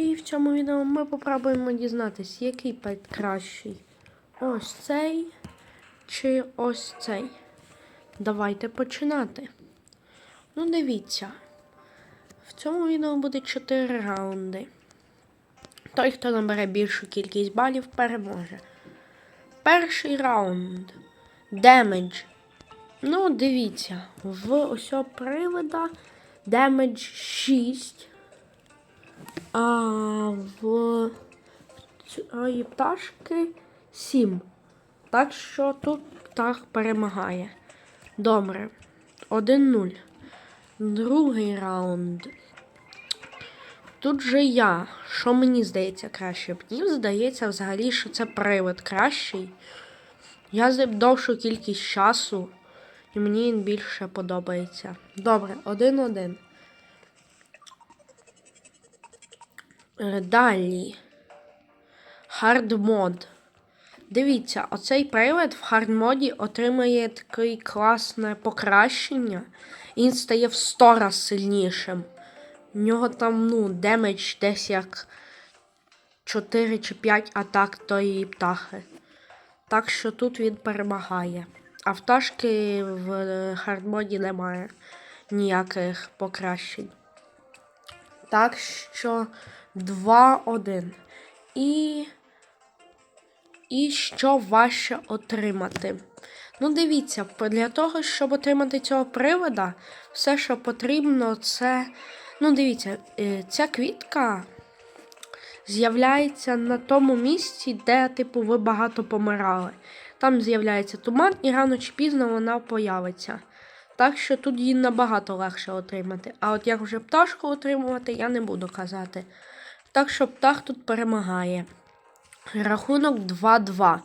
І в цьому відео ми попробуємо дізнатися, який пет кращий. Ось цей чи ось цей. Давайте починати. Ну, дивіться. В цьому відео буде 4 раунди. Той, хто набере більшу кількість балів, переможе. Перший раунд. Демедж. Ну, дивіться, в ось привода демедж 6. А в цієї пташки 7. Так що тут птах перемагає. Добре. 1-0. Другий раунд. Тут же я. Що мені здається краще? Мені здається взагалі, що це привид кращий. Я з ним довшу кількість часу, і мені він більше подобається. Добре, один-один. Далі. Хардмод. Дивіться, оцей привид в хардмоді отримує таке класне покращення. Він стає в 100 раз сильнішим. У нього там, ну, демедж десь як 4 чи 5 атак тої птахи. Так що тут він перемагає. А в пташки в хардмоді немає ніяких покращень. Так що 2-1. І. І що важче отримати? Ну, дивіться, для того, щоб отримати цього привода, все, що потрібно, це. Ну, дивіться, е, ця квітка з'являється на тому місці, де, типу, ви багато помирали. Там з'являється туман, і рано чи пізно вона появиться. Так що тут її набагато легше отримати. А от як вже пташку отримувати, я не буду казати. Так що птах тут перемагає. Рахунок 2-2.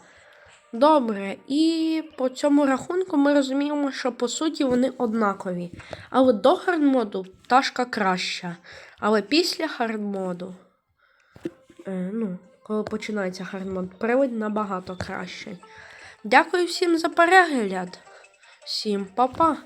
Добре, і по цьому рахунку ми розуміємо, що по суті вони однакові. Але до хардмоду пташка краща. Але після хардмоду, е, ну, коли починається хардмод, привид набагато кращий. Дякую всім за перегляд. Всім па-па!